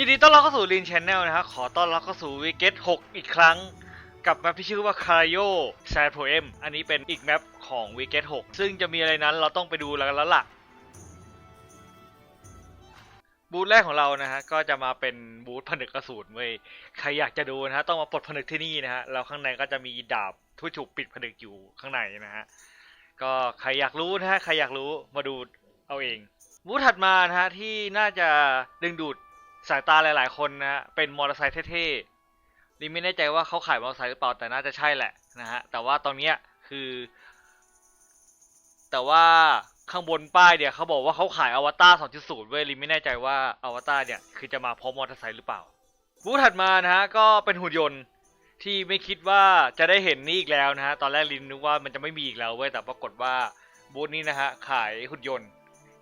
ยินดีต้อนรับเข้าสู่ลินชแนลนะครับ ขอต้อนรับเข้าสู่วิกเกต6อีกครั้ง กับแมปที่ชื่อว่าคา r โยแซดโพเอมอันนี้เป็นอีกแมปของวิกเกต6ซึ่งจะมีอะไรนั้นเราต้องไปดูแล้วกันแล้วล่ะ บูธแรกของเรานะฮะก็จะมาเป็นบูธผนึกกระสุนเว้ยใครอยากจะดูนะฮะต้องมาปลดผนึกที่นี่นะฮะแล้วข้างในก็จะมีดาบทุถูกปิดผนึกอยู่ข้างในนะฮะก็ใครอยากรู้นะฮะใครอยากรู้มาดูเอาเอง บูธถัดมานะฮะที่น่าจะดึงดูดสายตาหลาย ๆ คนนะฮะเป็นมอเตอร์ไซค์เท่ๆลิไม่แน่ใจว่าเขาขายมอเตอร์ไซค์หรือเปล่าแต่น่าจะใช่แหละนะฮะแต่ว่าตอนเนี้ยคือ แต่ว่า ข้างบนป้ายเนี่ยเขาบอกว่าเขาขายอวตาร2.0 เว้ยลินไม่แน่ใจว่าอวตารเนี่ยคือจะมาพร้อมมอเตอร์ไซค์หรือเปล่าบูธถัดมานะฮะก็เป็นหุ่นยนต์ที่ไม่คิดว่าจะได้เห็นนี่อีกแล้วนะฮะตอนแรกลินนึกว่ามันจะไม่มีอีกแล้วเว้ยแต่ปรากฏว่าบูธนี้นะฮะขายหุ่นยนต์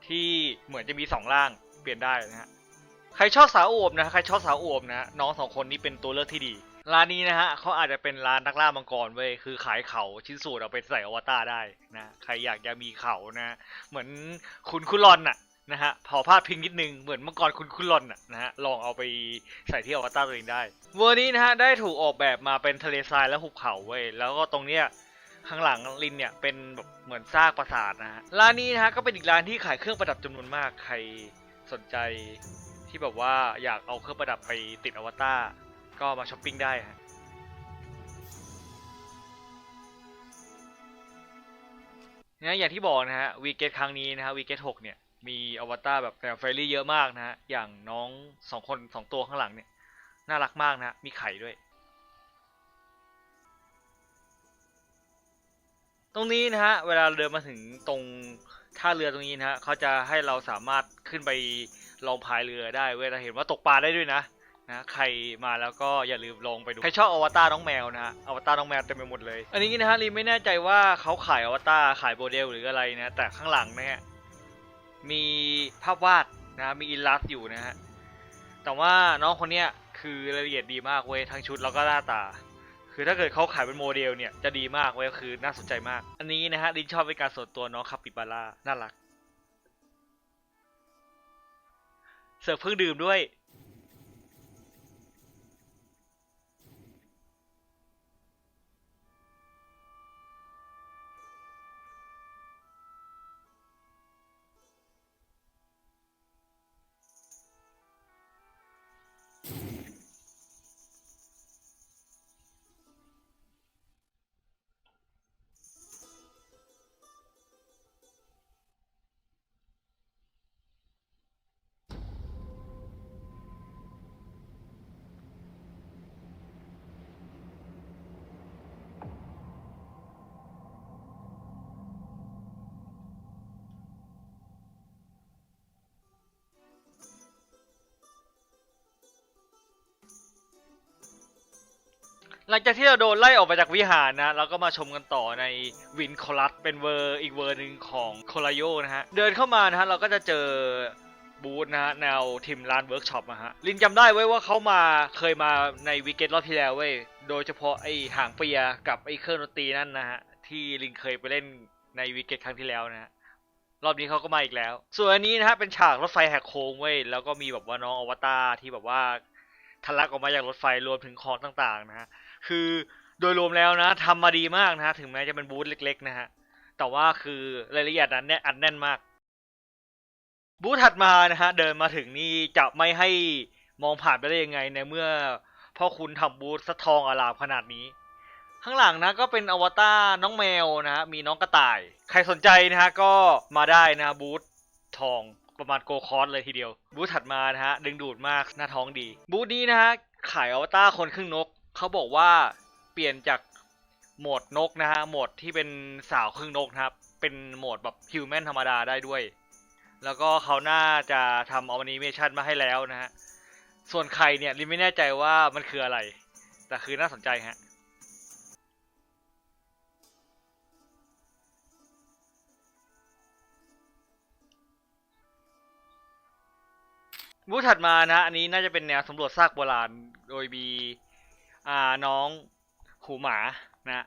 ที่เหมือนจะมีสองร่างเปลี่ยนได้นะฮะใครชอบสาวอวบนะใครชอบสาวอวบนะน้องสองคนนี้เป็นตัวเลือกที่ดี ร้านนี้นะฮะเขาอาจจะเป็นร้านนักล่ามังกรเว้ยคือขายเขาชิ้นส่วนเอาไปใส่อวตารได้นะใครอยากจะมีเขานะเหมือนคุณคุรอนน่ะนะฮะเผาพาดพิงนิดนึงเหมือนมังกรคุณคุรอนน่ะนะฮะลองเอาไปใส่ที่อวตารตัวเองได้ เวอร์นี้นะฮะได้ถูกออกแบบมาเป็นทะเลทรายและหุบเขาเว้ยแล้วก็ตรงเนี้ยข้างหลังลินเนี่ยเป็นแบบเหมือนซากปราสาทนะฮะร้านนี้นะฮะก็เป็นอีกร้านที่ขายเครื่องประดับจำนวนมากใครสนใจที่แบบว่าอยากเอาเครื่องประดับไปติดอวตาร ก็มาช้อปปิ้งได้ฮะนะอย่างที่บอกนะฮะวีเกตครั้งนี้นะฮะวีเกตหกเนี่ยมีอวตารแบบแฟร์เฟรลี่เยอะมากนะฮะอย่างน้องสองคนสองตัวข้างหลังเนี่ยน่ารักมากนะมีไข่ด้วย ตรงนี้นะฮะเวลาเราเดินมาถึงตรงท่าเรือตรงนี้นะฮะเขาจะให้เราสามารถขึ้นไปลองพายเรือได้เว้ยเราเห็นว่าตกปลาได้ด้วยนะ นะใครมาแล้วก็อย่าลืมลองไปดู ใครชอบอวตารน้องแมวนะฮะอวตารน้องแมวเต็มไปหมดเลย อันนี้นะฮะรีไม่แน่ใจว่าเขาขายอวตารขายโมเดลหรืออะไรนะ แต่ข้างหลังเนี่ยมีภาพวาดนะมีอิลลัสอยู่นะฮะ แต่ว่าน้องคนเนี้ยคือรายละเอียดดีมากเว้ยทั้งชุดแล้วก็หน้าตา คือถ้าเกิดเขาขายเป็นโมเดลเนี่ยจะดีมากเว้ยคือน่าสนใจมาก อันนี้นะฮะลินชอบเป็นการส่วนตัวน้องคาปิบาร่าน่ารัก เสิร์ฟเครื่องดื่มด้วย หลังจากที่เราโดนไล่ออกมาจากวิหารนะเราก็มาชมกันต่อในวินโคลัสเป็นเวอร์อีกเวอร์หนึ่งของโคลาโยนะฮะ เดินเข้ามานะฮะ เราก็จะเจอบูธนะฮะ แนวทีมร้านเวิร์กช็อปนะฮะ ลินจำได้ไว้ว่าเขามาเคยมาในวิกเก็ตรอบที่แล้วเว้ย โดยเฉพาะไอหางเปียกับไอเครื่องดนตรีนั่นนะฮะ ที่ลินเคยไปเล่นในวิกเก็ตครั้งที่แล้วนะฮะรอบนี้เขาก็มาอีกแล้ว ส่วนอันนี้นะฮะเป็นฉากรถไฟแหกโค้งเว้ย แล้วก็มีแบบว่าน้องอวตารที่แบบว่าทะลักออกมาจากรถไฟรวมถึงของต่างๆนะฮะ คือโดยรวมแล้วนะทำมาดีมากนะถึงแม้จะเป็นบูธเล็ก ๆ นะฮะ แต่ว่าคือรายละเอียดนั้นแน่นอันแน่นมาก บูธถัดมานะฮะ เดินมาถึงนี่จะไม่ให้มองผ่านไปได้ยังไงในเมื่อพ่อคุณทำบูธสะทองอลามขนาดนี้ ข้างหลังนะก็เป็นอวตารน้องแมวนะฮะ มีน้องกระต่าย ใครสนใจนะฮะ ก็มาได้นะบูธทองประมาณโกคอสเลยทีเดียว บูธถัดมานะฮะ ดึงดูดมากหน้าท้องดี บูธนี้นะฮะขายอวตารคนครึ่งนก เขาบอกว่าเปลี่ยนจากโหมดนกนะฮะ โหมดที่เป็นสาวครึ่งนกนะครับ เป็นโหมดแบบฮิวแมนธรรมดาได้ด้วย แล้วก็เขาน่าจะทำออนิเมชันมาให้แล้วนะฮะ ส่วนใครเนี่ยลิไม่แน่ใจว่ามันคืออะไร แต่คือน่าสนใจฮะบูธถัดมานะ อันนี้น่าจะเป็นแนวสำรวจซากโบราณ โดยมี อ่าน้องหูหมานะ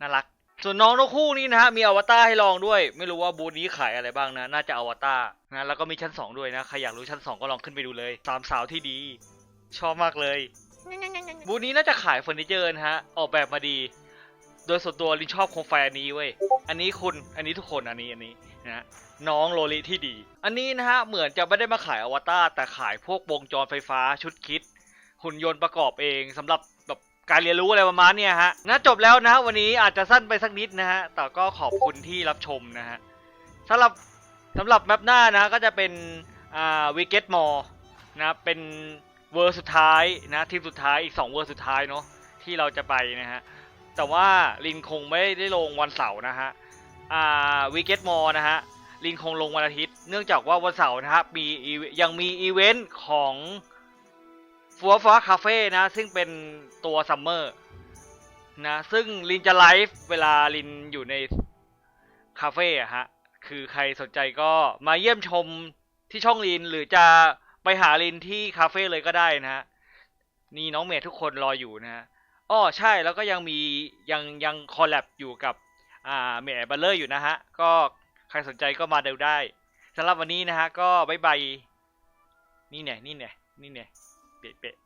น่ารัก ส่วนน้องนกคู่นี้นะฮะมีอวตารให้ลองด้วย ไม่รู้ว่าบูธนี้ขายอะไรบ้างนะ น่าจะอวตารนะแล้วก็มีชั้นสองด้วยนะ ใครอยากรู้ชั้นสองก็ลองขึ้นไปดูเลยสามสาวที่ดี ชอบมากเลย บูธนี้น่าจะขายเฟอร์นิเจอร์นะฮะ ออกแบบมาดี โดยส่วนตัวลินชอบโคมไฟอันนี้เว้ยอันนี้คุณอันนี้ทุกคนอันนี้อันนี้นะน้องโลลิที่ดี อันนี้นะฮะเหมือนจะไม่ได้มาขายอวตารแต่ขายพวกวงจรไฟฟ้าชุดคิดหุ่นยนต์ประกอบเองสำหรับ การเรียนรู้อะไรประมาณเนี้ยฮะนะจบแล้วนะวันนี้อาจจะสั้นไปสักนิดนะฮะแต่ก็ขอบคุณที่รับชมนะฮะสำหรับสำหรับแมปหน้านะก็จะเป็นอ่าวิกเก็ตมอลนะเป็นเวอร์สุดท้ายนะทีมสุดท้ายอีก 2 เวอร์สุดท้ายเนาะที่เราจะไปนะฮะแต่ว่าลินคงไม่ได้ลงวันเสาร์นะฮะอ่าวิกเก็ตมอลนะฮะลินคงลงวันอาทิตย์ เนื่องจากว่าวันเสาร์นะครับมียังมีอีเวนต์ของ ฟัวฟ้าคาเฟ่นะ ซึ่งเป็นตัวซัมเมอร์นะ ซึ่งลินจะไลฟ์เวลาลินอยู่ในคาเฟ่อะฮะ คือใครสนใจก็มาเยี่ยมชมที่ช่องลินหรือจะไปหาลินที่คาเฟ่เลยก็ได้นะฮะ นี่น้องเมย์ทุกคนรออยู่นะฮะอ้อใช่แล้วก็ยังมียังยังคอลแลบอยู่กับอ่าเมย์บัลเลอร์อยู่นะฮะ ก็ใครสนใจก็มาดูได้สำหรับวันนี้นะฮะ ก็บายบายนี่เนี่ยนี่เนี่ยนี่เนี่ย เป๊ะเป๊ะ